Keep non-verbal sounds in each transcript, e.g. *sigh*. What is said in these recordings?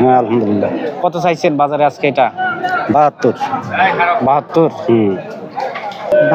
হ্যাঁ আলহামদুলিল্লাহ। কত চাইছেন বাজারে আজকে এটা? বাহাত্তর। বাহাত্তর? হুম।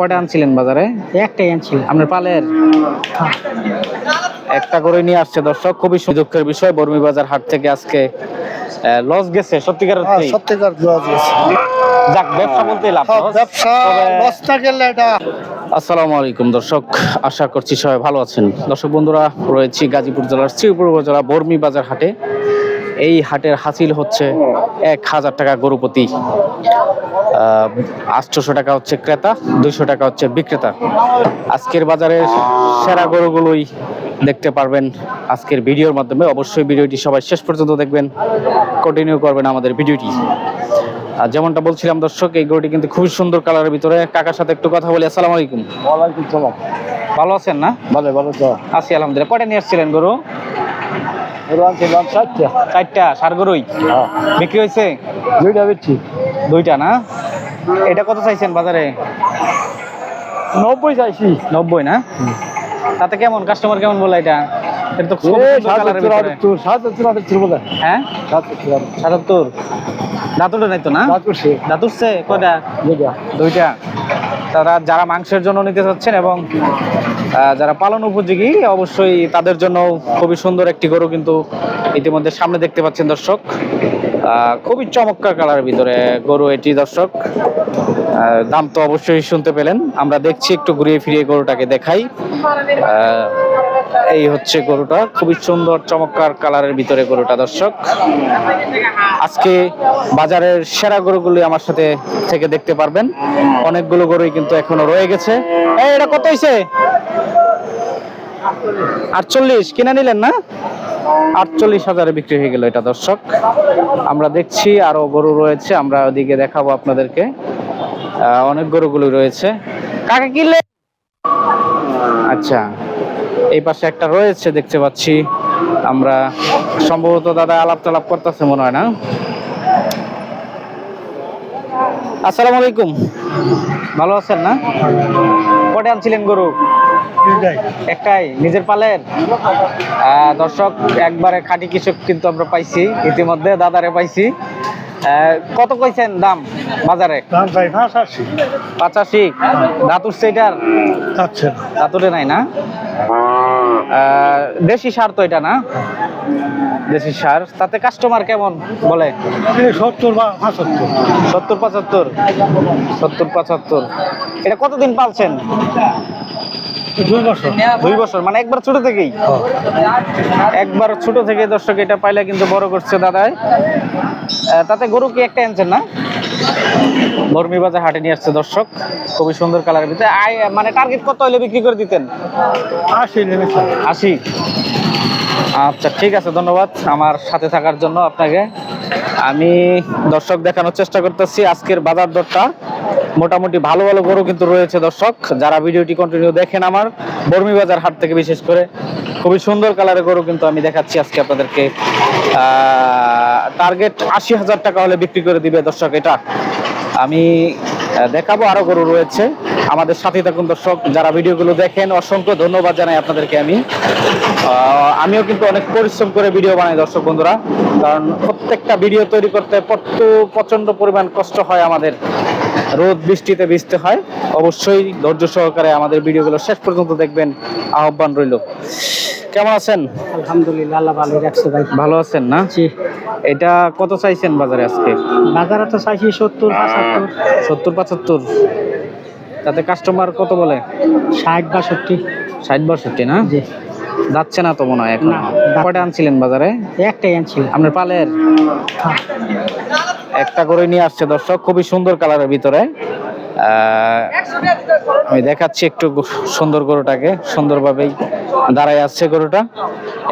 কটা আনছিলেন বাজারে? একটাই আনছিল আপনার পালের? একটা করে নিয়ে আসছে দর্শক। খুবই দুঃখের বিষয় বর্মি বাজার হাট থেকে আজকে লস গেছে। সত্যিকার সত্যিকার লস গেছে। যাক ব্যবসা বলতে লাভ ব্যবসা লস না গেলে এটা আসসালামু আলাইকুম দর্শক। আশা করছি সবাই ভালো আছেন। দর্শক বন্ধুরা রয়েছি গাজীপুর জেলার শ্রীপুর উপজেলা বর্মি বাজার হাটে। এই হাটের হাসিল হচ্ছে এক হাজার টাকা গরু প্রতি। আটশোশো টাকা হচ্ছে ক্রেতা দুইশো টাকা হচ্ছে বিক্রেতা। আজকের বাজারের সেরা গরুগুলোই দেখতে পারবেন আজকের ভিডিওর মাধ্যমে। অবশ্যই ভিডিওটি সবাই শেষ পর্যন্ত দেখবেন কন্টিনিউ করবেন আমাদের ভিডিওটি। আর যেমনটা বলছিলাম দর্শক এই গরুটি কিন্তু খুবই সুন্দর কালারের ভিতরে। কাকার সাথে একটু কথা বলি আসসালামু আলাইকুম। ওয়ালাইকুম সালাম। ভালো আছেন না? ভালো ভালো তো আছি আলহামদুলিল্লাহ। কটা নিয়ে আসছিলেন গরু? চারটা সার গরুই হ্যাঁ। বিক্রি হয়েছে? দুইটা বেচছি। দুইটা না? এটা কত চাইছেন বাজারে? নব্বই চাইছি। নব্বই না? তাতে কেমন? কাস্টমার কেমন বলে এটা। হ্যাঁ? দাঁতুটা নাই তো না? সাতাত্তর সে, দুইটা। দুইটা। তারা যারা মাংসের জন্য নিতে চাচ্ছেন এবং যারা পালন উপযোগী, অবশ্যই তাদের জন্য খুবই সুন্দর একটি গরু কিন্তু ইতিমধ্যে সামনে দেখতে পাচ্ছেন দর্শক। খুবই চমৎকার কালারের ভিতরে গরু এটি দর্শক। দাম তো অবশ্যই শুনতে পেলেন। আমরা দেখছি, একটু ঘুরিয়ে ফিরিয়ে গরুটাকে দেখাই। এই হচ্ছে গরুটা। খুবই সুন্দর, চমৎকার কালারের ভিতরে গরুটা, দর্শক। আজকে বাজারের সেরা গরুগুলি আমার সাথে থেকে দেখতে পারবেন। অনেকগুলো গরুই কিন্তু এখনও রয়ে গেছে। এটা কত হয়েছে আটচল্লিশ, কিনে নিলেন না? আটচল্লিশ হাজারে বিক্রি হয়ে গেল এটা, দর্শক। আমরা দেখছি আরও গরু রয়েছে, আমরা ওদিকে দেখাবো আপনাদেরকে। অনেক গরুগুলো রয়েছে। কাকে কিনলে আচ্ছা। এই পাশে একটা রয়েছে দেখতে পাচ্ছি। আমরা সম্ভবত দাদা আলাপ টালাপ করতেছে মনে হয় না। আসসালামু আলাইকুম। ভালো আছেন না? কটা আনছিলেন গরু। একটাই? নিজের পালের? দর্শক একবারে খাঁটি কৃষক কিন্তু আমরা পাইছি। ইতিমধ্যে দাদারে পাইছি। কত কইছেন দাম বাজারে? দাম চাই পাঁচাশি। পঁচাশি? দাঁতুর সেটার? চাচ্ছে না। দাঁতুরে নাই না? দেশি সার তো এটা না? দেশি সার তাতে কাস্টমার কেমন বলে? সত্তর বা পঁচাত্তর। সত্তর পঁচাত্তর? সত্তর পঁচাত্তর। এটা কতদিন পালছেন? দুই বছর। দুই বছর মানে একবার ছোট থেকেই? একবার ছোট থেকে দর্শক এটা পাইলে কিন্তু বড় করছে দাদাই। তাতে গরু কি একটা আনছেন না? ধর্মী বাজার হাটে নিয়ে আসছে দর্শক। খুবই সুন্দর কালারের ভিতরে। আয় মানে টার্গেট কত হলে বিক্রি করে দিতেন? আশি। আশি? আচ্ছা ঠিক আছে ধন্যবাদ আমার সাথে থাকার জন্য আপনাকে। আমি দর্শক দেখানোর চেষ্টা করতেছি আজকের বাজার দরটা। মোটামুটি ভালো ভালো গরু কিন্তু রয়েছে, দর্শক। যারা ভিডিওটি কন্টিনিউ দেখেন আমার, বর্মি বাজার হাট থেকে বিশেষ করে, খুবই সুন্দর কালারের গরু কিন্তু আমি দেখাচ্ছি আজকে আপনাদেরকে। টার্গেট আশি হাজার টাকা হলে বিক্রি করে দিবে দর্শক এটা। আমি দেখাবো, আরও গরু রয়েছে। আমাদের সাথে থাকুন দর্শক, যারা ভিডিওগুলো দেখেন, অসংখ্য ধন্যবাদ জানাই আপনাদেরকে আমি। আমিও কিন্তু অনেক পরিশ্রম করে ভিডিও বানাই দর্শক বন্ধুরা, কারণ প্রত্যেকটা ভিডিও তৈরি করতে প্রচণ্ড পরিমাণ কষ্ট হয় আমাদের। রোদ বৃষ্টিতে ভিজতে হয়। অবশ্যই ধৈর্য সহকারে আমাদের ভিডিওগুলো শেষ পর্যন্ত দেখবেন। আহ্বান রইল। কেমন আছেন? আলহামদুলিল্লাহ আল্লাহ ভালো রাখছে ভাই। ভালো আছেন না? জি। এটা কত চাইছেন বাজারে আজকে? বাজারে তো চাইছি সত্তর পঁচাত্তর। সত্তর পঁচাত্তর। তাতে কাস্টমার কত বলে? ষাট বাষট্টি। ষাট বাষট্টি না? জি। যাচ্ছে না তো মনে হয় এখন। কয়টা আনছিলেন বাজারে? একটাই আনছিল আপনার পালের? একটা করে নিয়ে আসছে দর্শক খুবই সুন্দর কালারের ভিতরে। আমি দেখাচ্ছি একটু সুন্দর গরুটাকে সুন্দরভাবেই দাঁড়ায় আসছে গরুটা।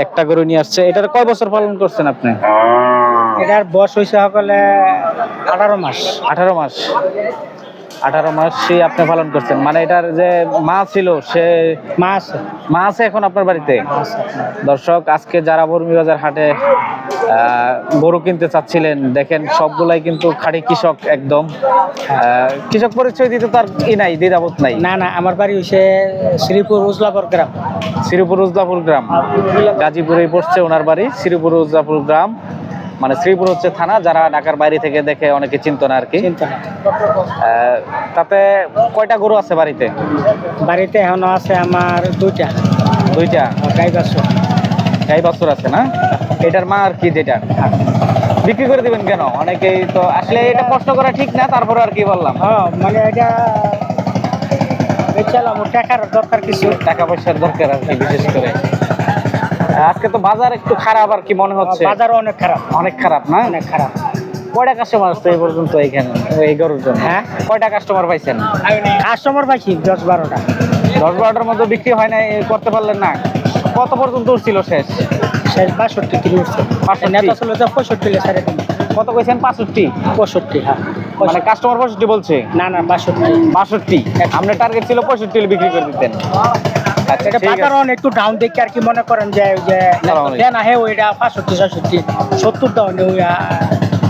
একটা গরু নিয়ে আসছে। এটার কয় বছর পালন করছেন আপনি? এটার বয়স হয়েছে সকলে আঠারো মাস। আঠারো মাস। আঠারো মাসই আপনি পালন করছেন। মানে এটার যে মা ছিল সে মাস মা আছে এখন আপনার বাড়িতে? দর্শক আজকে যারা বর্মি বাজার হাটে গরু কিনতে চাচ্ছিলেন দেখেন সবগুলাই কিন্তু খাঁটি কৃষক একদম। কৃষক পরিচয় দিতে তার ই নাই দ্বিধাবোধ নাই। না না আমার বাড়ি হয়েছে শ্রীপুর উজলাপুর গ্রাম। শ্রীপুর উজলাপুর গ্রাম। গাজীপুরে পড়ছে ওনার বাড়ি শ্রীপুর উজলাপুর গ্রাম। মানে শ্রীপুর হচ্ছে থানা যারা ঢাকার বাইরে থেকে দেখে অনেকে চিন্ত না আর কি। তাতে কয়টা গরু আছে বাড়িতে? বাড়িতে এখনও আছে আমার দুইটা। দুইটা? গাই বাছুর। গাই বাছুর আছে না? এটার মা আর কি যেটা? বিক্রি করে দিবেন কেন? অনেকেই তো আসলে এটা প্রশ্ন করা ঠিক না তারপরে আর কি বললাম। হ্যাঁ মানে এটা বেচালাম টাকার দরকার কিছু। টাকা পয়সার দরকার আর কি বিশেষ করে। আজকে তো বাজার একটু খারাপ আর কি মনে হচ্ছে? বাজার অনেক খারাপ। অনেক খারাপ না? অনেক খারাপ। কয়টা কাস্টমার আসছে এই পর্যন্ত এইখানে এই গরুর জন্য? হ্যাঁ? কয়টা কাস্টমার পাইছেন? কাস্টমার পাইছি দশ বারোটা। দশ বারোটার মধ্যে বিক্রি হয় না করতে পারলেন না? কত পর্যন্ত উঠছিল শেষ? শেষ বাষট্টি কিলো উঠছে। নেতা ছিল পঁয়ষট্টি সাড়ে তিন কত কইছেন? পাঁচষট্টি পঁয়ষট্টি হ্যাঁ। মানে কাস্টমার পঁয়ষট্টি বলছে? না না বাষট্টি। বাষট্টি? আপনার টার্গেট ছিল পঁয়ষট্টি বিক্রি করে দিতেন। এটা বাজার একটু ডাউন দেখে আর কি মনে করেন যে ওই যে সালাম আলাইকুম। দেন আহে ওইটা পাঁচষট্টি ছষট্টি সত্তর ডাউন ওই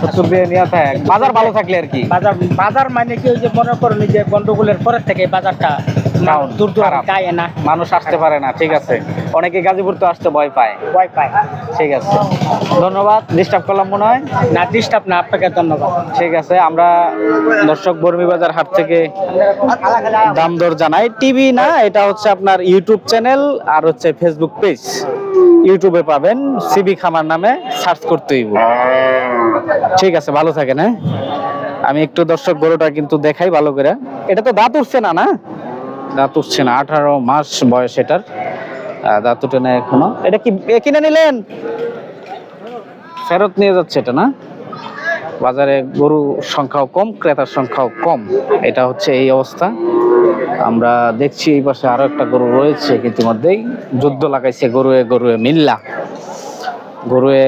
সত্তর দিয়ে নিয়ে থাক বাজার ভালো থাকলে আর কি। বাজার বাজার মানে কি ওই যে মনে করেন যে গন্ডগোলের পরের থেকে বাজারটা দূর দূর না। মানুষ আসতে পারে না ঠিক আছে। অনেকে গাজীপুর তো আসতে ভয় পায়। ভয় পায়। ঠিক আছে। ধন্যবাদ ডিস্টার্ব করলাম মনে হয়? না ডিস্টার্ব না আপনাকে ধন্যবাদ। ঠিক আছে আমরা দর্শক বর্মী বাজার হাট থেকে দাম দর জানাই। টিভি না এটা হচ্ছে আপনার ইউটিউব চ্যানেল আর হচ্ছে ফেসবুক পেজ ইউটিউবে পাবেন সিবি খামার নামে সার্চ করতে হইব। ঠিক আছে ভালো থাকেন হ্যাঁ? আমি একটু দর্শক গরুটা কিন্তু দেখাই ভালো করে। এটা তো দাঁত উঠছে না না? দাঁত উঠছে না আঠারো মাস বয়স এটার। দাঁত উঠে না এখনও। এটা কি কিনে নিলেন? ফেরত নিয়ে যাচ্ছে এটা না? বাজারে গরু সংখ্যাও কম ক্রেতার সংখ্যাও কম। এটা হচ্ছে এই অবস্থা। আমরা দেখছি এই পাশে আরও একটা গরু রয়েছে ইতিমধ্যেই। যুদ্ধ লাগাইছে গরুয়ে গরুয়ে মিল্লা। গরুয়ে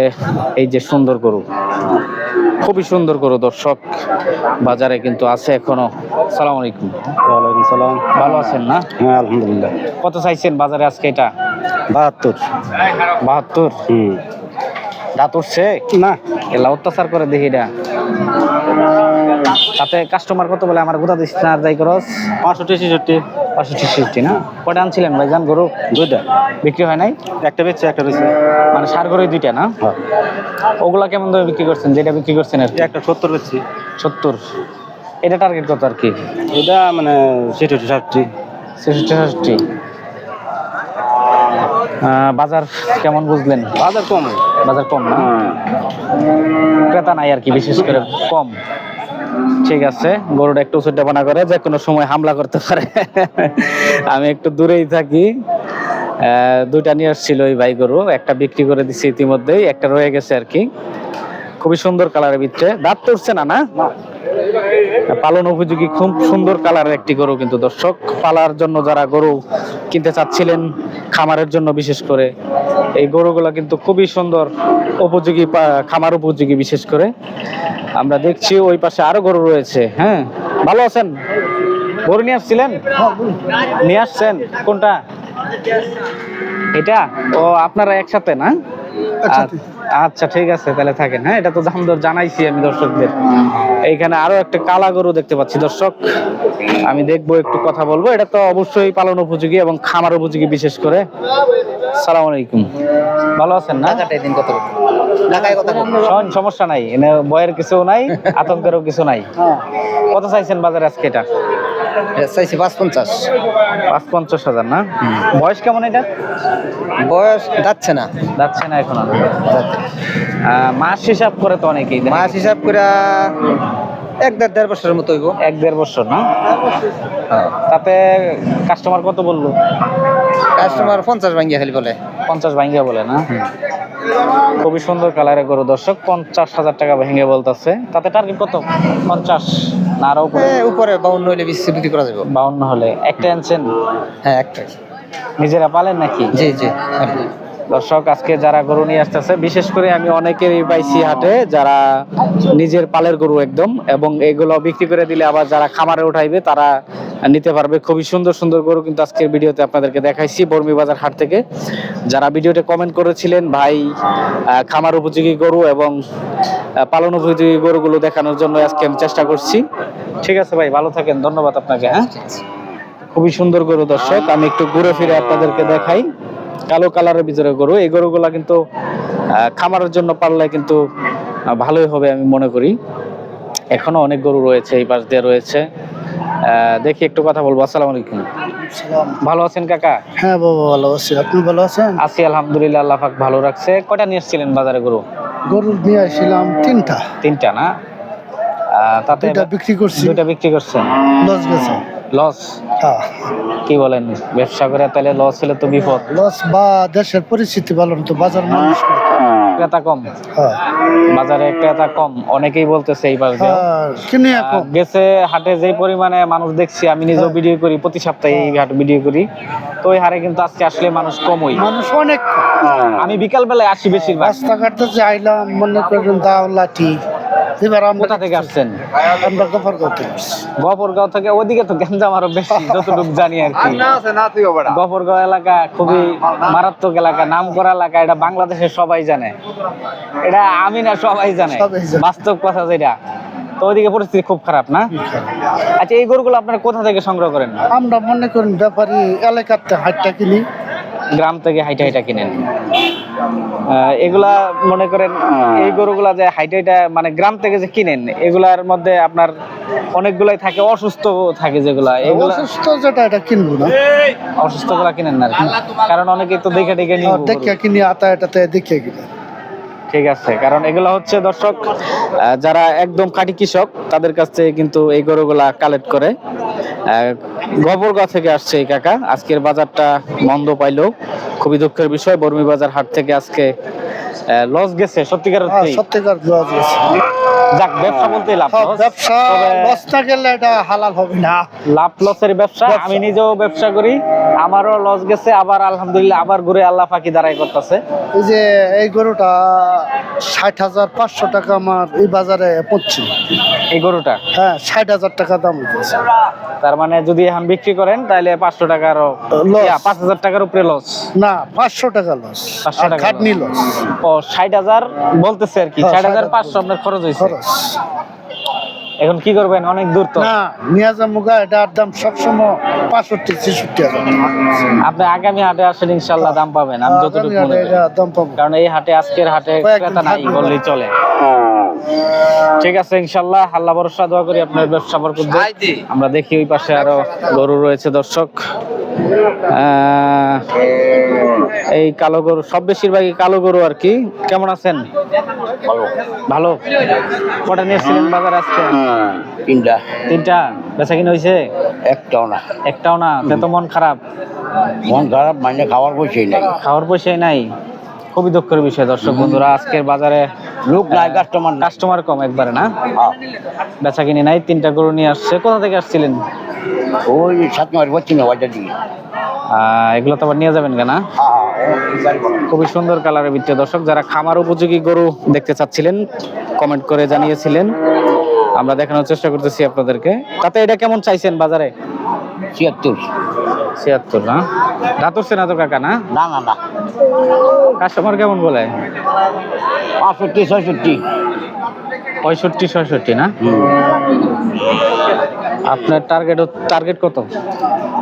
এই যে সুন্দর গরু। খুবই সুন্দর গরু দর্শক। বাজারে কিন্তু আছে এখনও। সালাম আলাইকুম। ওয়ালাইকুম সালাম। ভালো আছেন না? হ্যাঁ আলহামদুলিল্লাহ। কত চাইছেন বাজারে আজকে এটা? বাহাত্তর। বাহাত্তর? হুম। দাঁত উঠছে? না। এলা অত্যাচার করে দেখি এটা। তাতে কাস্টমার কত বলে? আমার গোটা দিস না যাই করস। পাঁচষট্টি ছেষট্টি। পাঁচশো ছেষট্টি না? কটা আনছিলেন ভাইজান? গরু দুইটা। বিক্রি হয় নাই? একটা বেচছে একটা বেচছে। মানে সার গরু দুইটা না? হ্যাঁ। ওগুলা কেমন দামে বিক্রি করছেন? যেটা বিক্রি করছেন আর একটা সত্তর বেচছি। সত্তর। এটা টার্গেট কত আর কি? এটা মানে ছেষট্টি ষাটটি ছেষট্টি ষাটটি বাজার কেমন বুঝলেন? বাজার কম। বাজার কম না? হ্যাঁ। ক্রেতা নাই আর কি বিশেষ করে কম। ঠিক আছে, গরুটা একটু উঁচুটা বানা করে যে কোনো সময় হামলা করতে পারে। আমি একটু দূরেই থাকি। দুইটা নিয়ে আসছিল ওই ভাই গরু, একটা বিক্রি করে দিছি ইতিমধ্যেই, একটা রয়ে গেছে আর কি। খুবই সুন্দর কালারের ভিতরে। দাঁত তো উঠছে না না? পালন উপযোগী, খুব সুন্দর কালারের একটি গরু কিন্তু দর্শক। পালার জন্য যারা গরু কিনতে চাচ্ছিলেন, খামারের জন্য বিশেষ করে, এই গরুগুলো কিন্তু খুবই সুন্দর, উপযোগী খামার উপযোগী বিশেষ করে। আমরা দেখছি ওই পাশে আরও গরু রয়েছে হ্যাঁ? ভালো আছেন? গরু নিয়ে আসছিলেন? নিয়ে আসছেন? কোনটা? এটা? ও আপনারা একসাথে না? আচ্ছা ঠিক আছে তাহলে থাকেন হ্যাঁ? এটা তো দাম দর জানাইছি আমি দর্শকদের। এইখানে আরও একটা কালা গরু দেখতে পাচ্ছি দর্শক। আমি দেখব একটু কথা বলব। এটা তো অবশ্যই পালন উপযোগী এবং খামার উপযোগী বিশেষ করে। সালাম আলাইকুম। ভালো আছেন না? দিন কত ঢাকায় কত শোন, সমস্যা নাই। এনে বয়ের কিছু নাই আতঙ্কেরও কিছু নাই। কত চাইছেন বাজারে আজকে এটা? চাইছি পাঁচ পঞ্চাশ পাঁচ পঞ্চাশ হাজার না? বয়স কেমন এটা? বয়স যাচ্ছে না। যাচ্ছে না এখন মাস হিসাব করে তো অনেকেই। মাস হিসাব করে এক দেড় দেড় বছরের মতো হইব। এক দেড় বছর না? তাতে কাস্টমার কত বলল? কাস্টমার পঞ্চাশ ভাঙ্গিয়া খালি বলে। পঞ্চাশ ভাঙ্গিয়া বলে না? খুবই সুন্দর কালারের গরু। দর্শক পঞ্চাশ হাজার টাকা ভেঙে বলতেছে। তাতে টার্গেট কত? পঞ্চাশ? না আরও উপরে? উপরে বাউন্ন হলে বিশ্ব বিক্রি করা যাবে। বাউন্ন হলে। একটা আনছেন? হ্যাঁ একটা নিজেরা পালেন নাকি? জি জি দর্শক আজকে যারা গরু নিয়ে আসতেছে বিশেষ করে আমি অনেকেরই পাইছি হাটে যারা নিজের পালের গরু একদম এবং এগুলো বিক্রি করে দিলে আবার যারা খামারে উঠাইবে তারা নিতে পারবে। খুবই সুন্দর সুন্দর গরু কিন্তু আজকের ভিডিওতে আপনাদেরকে দেখাইছি বর্মি বাজার হাট থেকে। যারা ভিডিওতে কমেন্ট করেছিলেন ভাই খামার উপযোগী গরু এবং পালন উপযোগী গরুগুলো দেখানোর জন্য আজকে আমি চেষ্টা করছি। ঠিক আছে ভাই ভালো থাকেন ধন্যবাদ আপনাকে হ্যাঁ? খুবই সুন্দর গরু দর্শক আমি একটু ঘুরে ফিরে আপনাদেরকে দেখাই। কালো কালারের ভিতরে গরু এই গরুগুলা কিন্তু খামারের জন্য পারলে কিন্তু ভালোই হবে আমি মনে করি। এখনও অনেক গরু রয়েছে এই পাশ দিয়ে রয়েছে। দেখি একটু কথা বলব আসসালামু আলাইকুম। ভালো আছেন কাকা? হ্যাঁ বাবা ভালো আছি। আপনি ভালো আছেন? আছি আলহামদুলিল্লাহ আল্লাহ পাক ভালো রাখছে। কয়টা নিয়ে এসেছিলেন বাজারে গরু? গরু নিয়ে আসছিলাম তিনটা। তিনটা না? তাতে দুইটা বিক্রি করছি। দুইটা বিক্রি করছেন লস গেছে। লস? হ্যাঁ। কি বলেন ব্যবসা করে তাহলে লস হলে তো বিপদ। লস বা দেশের পরিস্থিতি ভালো তো বাজার মানুষ ক্রেতা কম। হ্যাঁ। বাজারে ক্রেতা কম। অনেকেই বলতেছে হ্যাঁ, কিনে গেছে হাটে যে পরিমাণে মানুষ দেখছি আমি নিজেও ভিডিও করি প্রতি সপ্তাহে এই হাটে ভিডিও করি। তো ওই হারে কিন্তু আজকে আসলে মানুষ কমই। মানুষ অনেক আমি বিকাল বেলায় আসি বেশিরভাগ। রাস্তাঘাটে যে আইলাম মনে করেন দাও লাঠি কোথা থেকে আসছেন? আমরা গফর করতে গফরগাঁও থেকে? ওদিকে তো গ্যাঞ্জাম আরও বেশি *laughs* যতটুকু জানি আর কি। গফরগাঁও এলাকা খুবই মারাত্মক এলাকা নাম করা এলাকা এটা বাংলাদেশের সবাই জানে। এটা আমি না সবাই জানে সবাই জানে। বাস্তব কথা যেটা। তো ওইদিকে পরিস্থিতি খুব খারাপ না? আচ্ছা এই গরুগুলো আপনারা কোথা থেকে সংগ্রহ করেন? আমরা মনে করেন ব্যাপারী এলাকাতে হাটটা কিনি। গ্রাম থেকে হাইটা হাইটা কিনেন। এগুলা মনে করেন এই গরুগুলা যে হাইটা হাইটা মানে গ্রাম থেকে যে কিনেন এগুলার মধ্যে আপনার অনেকগুলাই থাকে অসুস্থ থাকে যেগুলা এগুলা অসুস্থ যেটা এটা কিনবো না। অসুস্থগুলা কিনেন না কারণ অনেকে তো দেখে দেখে নিয়ে দেখে কিনি আতা এটাতে দেখে কিনি। ঠিক আছে। কারণ এগুলো হচ্ছে দর্শক যারা একদম খাঁটি কৃষক তাদের কাছ থেকে কিন্তু এই গরুগুলা কালেক্ট করে গোবরগাঁও থেকে আসছে এই কাকা। আজকের বাজারটা মন্দ পাইলো খুবই দুঃখের বিষয়। বর্মি বাজার হাট থেকে আজকে লস গেছে। সত্যিকার হ্যাঁ, সত্যিকার লস গেছে। যাক ব্যবসা বলতে লাভ হ্যাঁ, ব্যবসা লস না গেলে এটা হালাল হবে না। লাভ লসের ব্যবসা। আমি নিজেও ব্যবসা করি। আমারও লস গেছে আবার আলহামদুলিল্লাহ আবার ঘুরে আল্লাহ ফাঁকি দাঁড়াই করতেছে। এই যে এই গরুটা ষাট হাজার পাঁচশো টাকা আমার এই বাজারে পড়ছে। এই গরুটা? হ্যাঁ ষাট হাজার টাকা দাম হইতেছে। তার মানে যদি এখন বিক্রি করেন তাহলে পাঁচশো টাকার পাঁচ হাজার টাকার উপরে লস না পাঁচশো টাকা লস পাঁচশো টাকা খাটনি লস ও ষাট হাজার বলতেছে আর কি। হ্যাঁ, ষাট হাজার পাঁচশো আপনার খরচ হয়েছে খরচ। এখন কি করবেন? অনেক দূর তো। না নিয়াজা মুগা এটার দাম সবসময় পাঁচষট্টি ছেষট্টি হাজার আপনি আগামী হাটে আসেন ইনশাল্লাহ দাম পাবেন আমি যতটুকু মনে করি। এটা দাম পাবো। কারণ এই হাটে আজকের হাটে ক্রেতা নাই। বললেই চলে। ঠিক আছে ইনশাল্লাহ আল্লাহ ভরসা দোয়া করি আপনার ব্যবসা বরকত দেয়। আমরা দেখি ওই পাশে আরও গরু রয়েছে দর্শক। এই কালো গরু সব বেশিরভাগই কালো গরু আর কি। কেমন আছেন? ভালো। ভালো? কটা নিয়েছিলেন বাজার আজকে? তিনটা। তিনটা? বেচা কিনে হয়েছে? একটাও না। একটাও না তে তো মন খারাপ। মন খারাপ মানে খাওয়ার পয়সাই নাই। খাওয়ার পয়সাই নাই। খুবই দুঃখের বিষয় দর্শক বন্ধুরা। আজকের বাজারে লোক নাই কাস্টমার কাস্টমার কম একবারে না? বেচা কিনে নাই তিনটা গরু নিয়ে আসছে। কোথা থেকে আসছিলেন? ওই সাত মাস বলছি না ওইটা দিয়ে এগুলো তো আবার নিয়ে যাবেন কেনা? খুবই সুন্দর কালারের ভিত্তি দর্শক যারা খামার উপযোগী গরু দেখতে চাচ্ছিলেন কমেন্ট করে জানিয়েছিলেন। আমরা দেখানোর চেষ্টা করতেছি আপনাদেরকে। তাতে এটা কেমন চাইছেন বাজারে? ছিয়াত্তর। ছিয়াত্তর না? দাঁত উঠছে না তো কাকা না? না না না। কাস্টমার কেমন বলে? পাঁচষট্টি ছয়ষট্টি। পঁয়ষট্টি ছয়ষট্টি না? আপনার টার্গেট টার্গেট কত?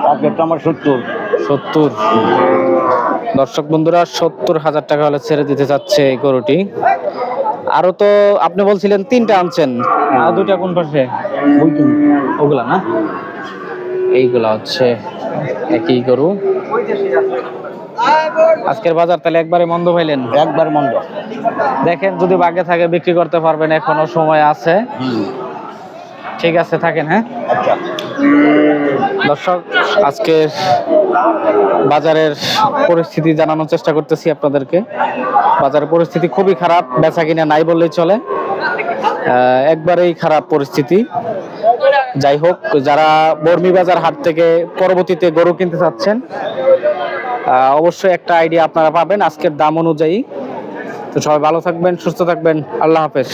টার্গেটটা আমার সত্তর। সত্তর। দর্শক বন্ধুরা সত্তর হাজার টাকা হলে ছেড়ে দিতে চাচ্ছে এই গরুটি। আরও তো আপনি বলছিলেন তিনটা আনছেন। আর দুটা কোন পাশে? ওগুলা না? এইগুলা হচ্ছে একই গরু। আজকের বাজার তাহলে একবারে মন্দ পাইলেন? একবার মন্দ। দেখেন যদি বাগে থাকে বিক্রি করতে পারবেন এখনও সময় আছে। ঠিক আছে থাকেন হ্যাঁ? আচ্ছা। দর্শক আজকে বাজারের পরিস্থিতি জানানোর চেষ্টা করতেছি আপনাদেরকে। বাজারের পরিস্থিতি খুবই খারাপ বেচা কিনা নাই বললেই চলে। একবারেই খারাপ পরিস্থিতি। যাই হোক, যারা বর্মি বাজার হাট থেকে পরবর্তীতে গরু কিনতে চাচ্ছেন অবশ্যই একটা আইডিয়া আপনারা পাবেন আজকের দাম অনুযায়ী। তো সবাই ভালো থাকবেন, সুস্থ থাকবেন, আল্লাহ হাফেজ।